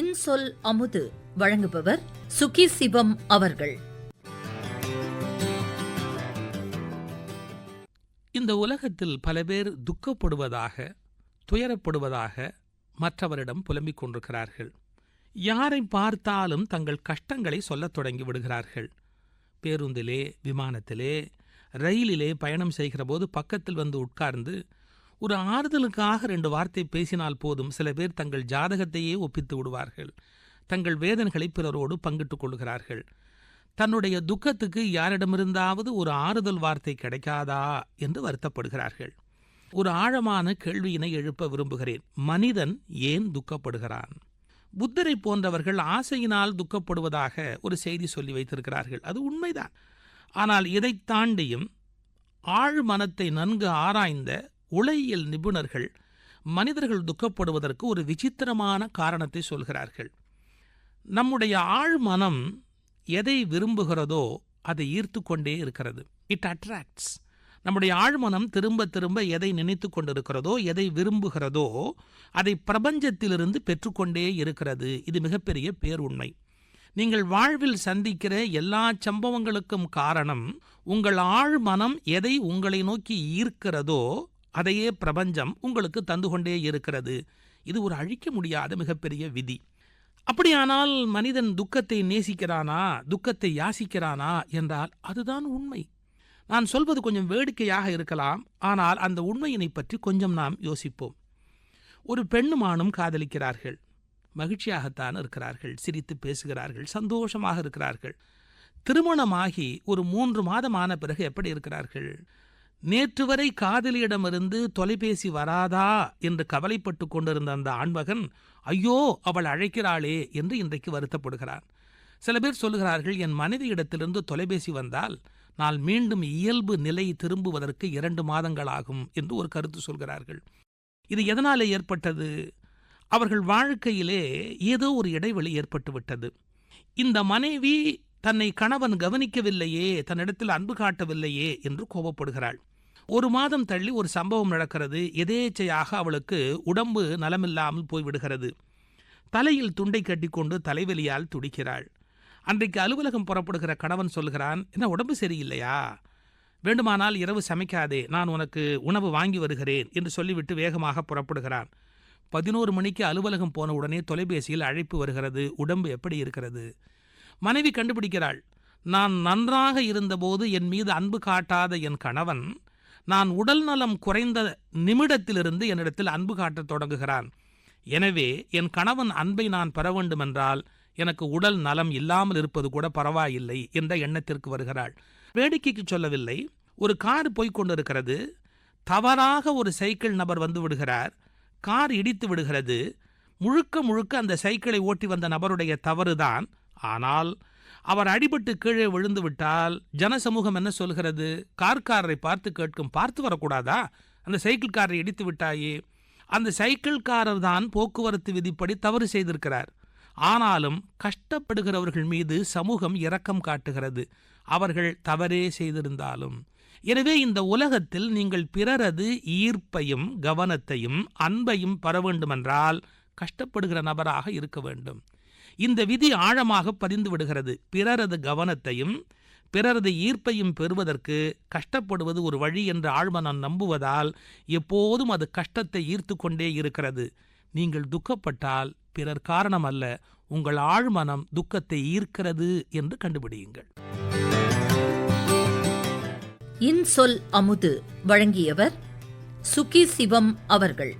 இன்சொல் அமுது வழங்குபவர் சுகி சிவம் அவர்கள். இந்த உலகத்தில் பல பேர் துக்கப்படுவதாக துயரப்படுவதாக மற்றவரிடம் புலம்பிக் கொண்டிருக்கிறார்கள். யாரை பார்த்தாலும் தங்கள் கஷ்டங்களை சொல்லத் தொடங்கி விடுகிறார்கள். பேருந்திலே விமானத்திலே ரயிலிலே பயணம் செய்கிற போது பக்கத்தில் வந்து உட்கார்ந்து ஒரு ஆறுதலுக்காக ரெண்டு வார்த்தை பேசினால் போதும். சில பேர் தங்கள் ஜாதகத்தையே ஒப்பித்து விடுவார்கள். தங்கள் வேதனைகளை பிறரோடு பங்கிட்டுக் கொள்கிறார்கள். தன்னுடைய துக்கத்துக்கு யாரிடமிருந்தாவது ஒரு ஆறுதல் வார்த்தை கிடைக்காதா என்று வருத்தப்படுகிறார்கள். ஒரு ஆழமான கேள்வியினை எழுப்ப விரும்புகிறேன். மனிதன் ஏன் துக்கப்படுகிறான்? புத்தரை போன்றவர்கள் ஆசையினால் துக்கப்படுவதாக ஒரு செய்தி சொல்லி வைத்திருக்கிறார்கள். அது உண்மைதான். ஆனால் இதைத் தாண்டியும் ஆழ் மனத்தை நன்கு ஆராய்ந்த உளையியல் நிபுணர்கள் மனிதர்கள் துக்கப்படுவதற்கு ஒரு விசித்திரமான காரணத்தை சொல்கிறார்கள். நம்முடைய ஆழ் மனம் எதை விரும்புகிறதோ அதை ஈர்த்து கொண்டே இருக்கிறது. இட் அட்ராக்ட்ஸ் நம்முடைய ஆழ்மனம் திரும்ப திரும்ப எதை நினைத்து கொண்டிருக்கிறதோ எதை விரும்புகிறதோ அதை பிரபஞ்சத்திலிருந்து பெற்றுக்கொண்டே இருக்கிறது. இது மிகப்பெரிய பேருண்மை. நீங்கள் வாழ்வில் சந்திக்கிற எல்லா சம்பவங்களுக்கும் காரணம் உங்கள் ஆழ்மனம் எதை உங்களை நோக்கி ஈர்க்கிறதோ அதையே பிரபஞ்சம் உங்களுக்கு தந்து கொண்டே இருக்கிறது. இது ஒரு அழிக்க முடியாத மிகப்பெரிய விதி. அப்படியானால் மனிதன் துக்கத்தை நேசிக்கிறானா துக்கத்தை யாசிக்கிறானா என்றால் அதுதான் உண்மை. நான் சொல்வது கொஞ்சம் வேடிக்கையாக இருக்கலாம் ஆனால் அந்த உண்மையினை பற்றி கொஞ்சம் நாம் யோசிப்போம். ஒரு பெண்ணும் ஆணும் காதலிக்கிறார்கள். மகிழ்ச்சியாகத்தான் இருக்கிறார்கள் சிரித்து பேசுகிறார்கள் சந்தோஷமாக இருக்கிறார்கள். திருமணமாகி ஒரு மூன்று மாதமான பிறகு எப்படி இருக்கிறார்கள்? நேற்று வரை காதலியிடமிருந்து தொலைபேசி வராதா என்று கவலைப்பட்டு கொண்டிருந்த அந்த ஆண்மகன் ஐயோ அவள் அழைக்கிறாளே என்று இன்றைக்கு வருத்தப்படுகிறான். சில பேர் சொல்லுகிறார்கள் என் மனைவியிடத்திலிருந்து தொலைபேசி வந்தால் நான் மீண்டும் இயல்பு நிலை திரும்புவதற்கு இரண்டு மாதங்களாகும் என்று ஒரு கருத்து சொல்கிறார்கள். இது எதனாலே ஏற்பட்டது? அவர்கள் வாழ்க்கையிலே ஏதோ ஒரு இடைவெளி ஏற்பட்டு விட்டது இந்த மனைவி தன்னை கணவன் கவனிக்கவில்லையே தன்னிடத்தில் அன்பு காட்டவில்லையே என்று கோபப்படுகிறாள். ஒரு மாதம் தள்ளி ஒரு சம்பவம் நடக்கிறது. எதேச்சையாக அவளுக்கு உடம்பு நலமில்லாமல் போய்விடுகிறது. தலையில் துண்டை கட்டிக்கொண்டு தலைவலியால் துடிக்கிறாள். அன்றைக்கு அலுவலகம் புறப்படுகிற கணவன் சொல்கிறான் என்ன உடம்பு சரியில்லையா? வேண்டுமானால் இரவு சமைக்காதே. நான் உனக்கு உணவு வாங்கி வருகிறேன் என்று சொல்லிவிட்டு வேகமாக புறப்படுகிறான். பதினோரு மணிக்கு அலுவலகம் போன உடனே தொலைபேசியில் அழைப்பு வருகிறது. உடம்பு எப்படி இருக்கிறது? மனைவி கண்டுபிடிக்கிறாள் நான் நன்றாக இருந்தபோது என் மீது அன்பு காட்டாத என் கணவன் நான் உடல் நலம் குறைந்த நிமிடத்திலிருந்து என்னிடத்தில் அன்பு காட்டத் தொடங்குகிறான். எனவே என் கணவன் அன்பை நான் பெற வேண்டுமென்றால் எனக்கு உடல் நலம் இல்லாமல் இருப்பது கூட பரவாயில்லை என்ற எண்ணத்திற்கு வருகிறாள். வேடிக்கைக்கு சொல்லவில்லை. ஒரு கார் போய்கொண்டிருக்கிறது தவறாக ஒரு சைக்கிள் நபர் வந்து விடுகிறார். கார் இடித்து விடுகிறது. முழுக்க முழுக்க அந்த சைக்கிளை ஓட்டி வந்த நபருடைய தவறுதான். ஆனால் அவர் அடிபட்டு கீழே விழுந்து விட்டால் ஜனசமூகம் என்ன சொல்கிறது? கார்காரரை பார்த்து கேட்கும். பார்த்து வரக்கூடாதா? அந்த சைக்கிள் காரை இடித்து விட்டாயே. அந்த சைக்கிள்காரர் தான் போக்குவரத்து விதிப்படி தவறு செய்திருக்கிறார். ஆனாலும் கஷ்டப்படுகிறவர்கள் மீது சமூகம் இரக்கம் காட்டுகிறது. அவர்கள் தவறே செய்திருந்தாலும். எனவே இந்த உலகத்தில் நீங்கள் பிறரது ஈர்ப்பையும் கவனத்தையும் அன்பையும் பெற வேண்டுமென்றால் கஷ்டப்படுகிற நபராக இருக்க வேண்டும். இந்த விதி ஆழமாக பதிந்து விடுகிறது. பிறரது கவனத்தையும் பிறரது ஈர்ப்பையும் பெறுவதற்கு கஷ்டப்படுவது ஒரு வழி என்று ஆழ்மனம் நம்புவதால் எப்போதும் அது கஷ்டத்தை ஈர்த்து கொண்டே இருக்கிறது. நீங்கள் துக்கப்பட்டால் பிறர் காரணம் அல்ல உங்கள் ஆழ்மனம் துக்கத்தை ஈர்க்கிறது என்று கண்டுபிடியுங்கள். இன்சொல் அமுது வழங்கியவர் சுகி சிவம் அவர்கள்.